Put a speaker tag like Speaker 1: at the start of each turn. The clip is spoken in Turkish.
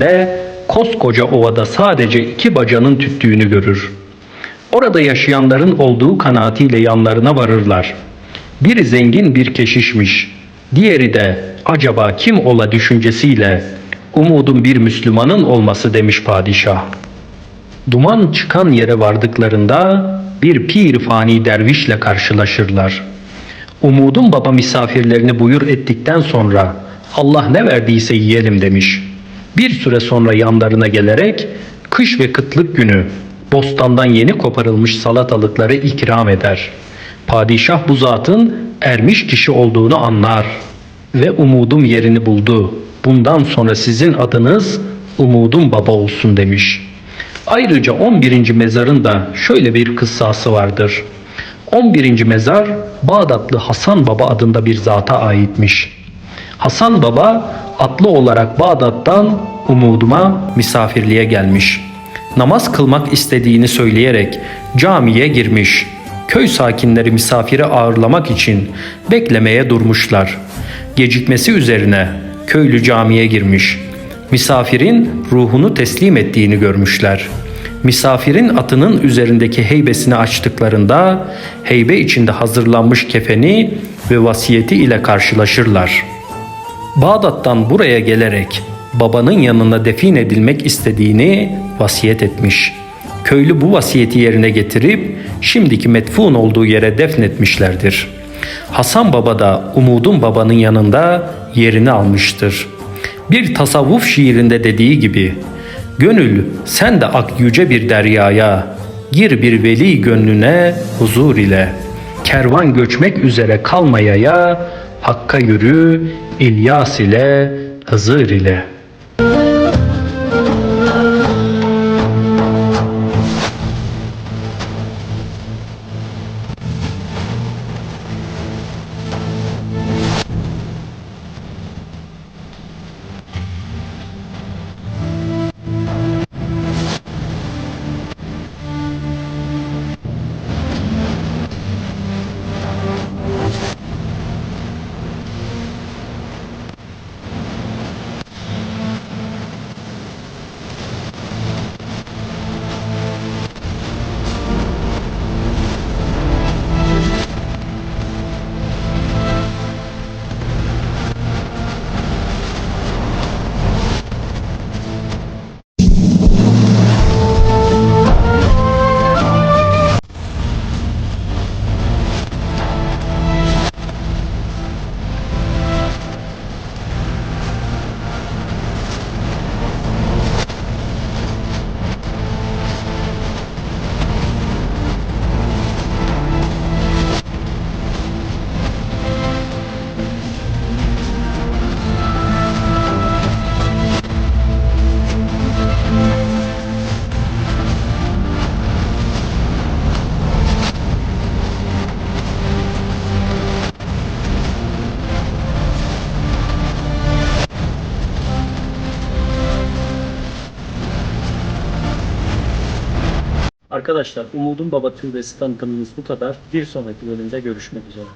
Speaker 1: de koskoca ovada sadece iki bacanın tüttüğünü görür. Orada yaşayanların olduğu kanaatiyle yanlarına varırlar. Biri zengin bir keşişmiş, diğeri de acaba kim ola düşüncesiyle umudum bir Müslümanın olması demiş padişah. Duman çıkan yere vardıklarında bir pir fani dervişle karşılaşırlar. Umudun baba misafirlerini buyur ettikten sonra Allah ne verdiyse yiyelim demiş. Bir süre sonra yanlarına gelerek kış ve kıtlık günü bostandan yeni koparılmış salatalıkları ikram eder. Padişah bu zatın ermiş kişi olduğunu anlar ve umudum yerini buldu. Bundan sonra sizin adınız umudum baba olsun demiş. Ayrıca 11. mezarın da şöyle bir kıssası vardır. 11. mezar Bağdatlı Hasan Baba adında bir zata aitmiş. Hasan Baba atlı olarak Bağdat'tan umuduma misafirliğe gelmiş. Namaz kılmak istediğini söyleyerek camiye girmiş. Köy sakinleri misafiri ağırlamak için beklemeye durmuşlar. Gecikmesi üzerine köylü camiye girmiş. Misafirin ruhunu teslim ettiğini görmüşler. Misafirin atının üzerindeki heybesini açtıklarında heybe içinde hazırlanmış kefeni ve vasiyeti ile karşılaşırlar. Bağdat'tan buraya gelerek babanın yanına defin edilmek istediğini vasiyet etmiş. Köylü bu vasiyeti yerine getirip şimdiki metfun olduğu yere defnetmişlerdir. Hasan Baba da Umudun Baba'nın yanında yerini almıştır. Bir tasavvuf şiirinde dediği gibi Gönül sen de ak yüce bir deryaya Gir bir veli gönlüne huzur ile Kervan göçmek üzere kalmayaya Hakka yürü İlyas ile Hızır ile Arkadaşlar Umudun Baba Türbesi tanıtımımız bu kadar. Bir sonraki bölümde görüşmek üzere.